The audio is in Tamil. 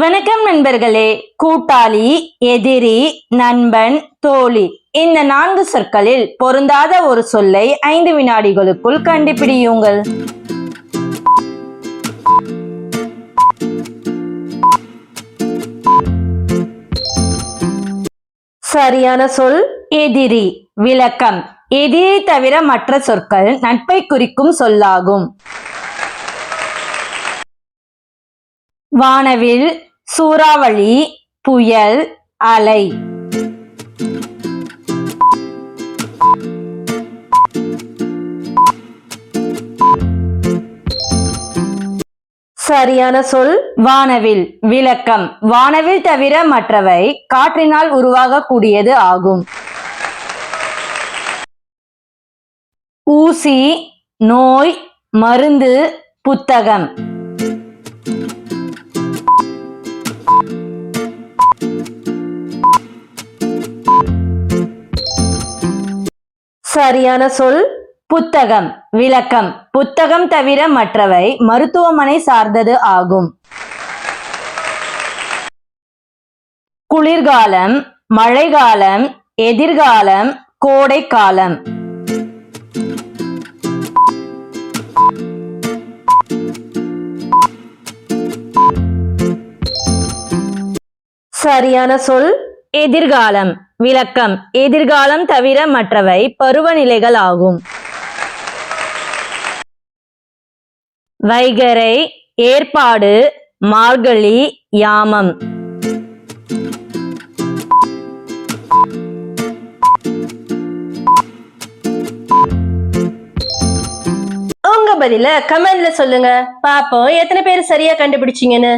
வணக்கம் நண்பர்களே கூட்டாளி எதிரி நண்பன் தோழி இந்த நான்கு சொற்களில் பொருந்தாத ஒரு சொல்லை ஐந்து வினாடிகளுக்குள் கண்டுபிடியுங்கள். சரியான சொல் எதிரி விளக்கம். எதிரி தவிர மற்ற சொற்கள் நட்பை குறிக்கும் சொல்லாகும். வானவில் சூறாவளி புயல் அலை. சரியான சொல் வானவில். விளக்கம். வானவில் தவிர மற்றவை காற்றினால் உருவாகக்கூடியது ஆகும். ஊசி நோய் மருந்து புத்தகம். சரியான சொல் புத்தகம் விளக்கம். புத்தகம் தவிர மற்றவை மருத்துவமனை சார்ந்தது ஆகும். குளிர்காலம் மழைக்காலம் எதிர்காலம் கோடை காலம் சரியான சொல் எதிர்காலம் விளக்கம். எதிர்காலம் தவிர மற்றவை பருவநிலைகள் ஆகும். வைகரை ஏற்பாடு மார்கழி யாமம். உங்க பதில கமெண்ட்ல சொல்லுங்க. பாப்போம் எத்தனை பேர் சரியா கண்டுபிடிச்சீங்கன்னு.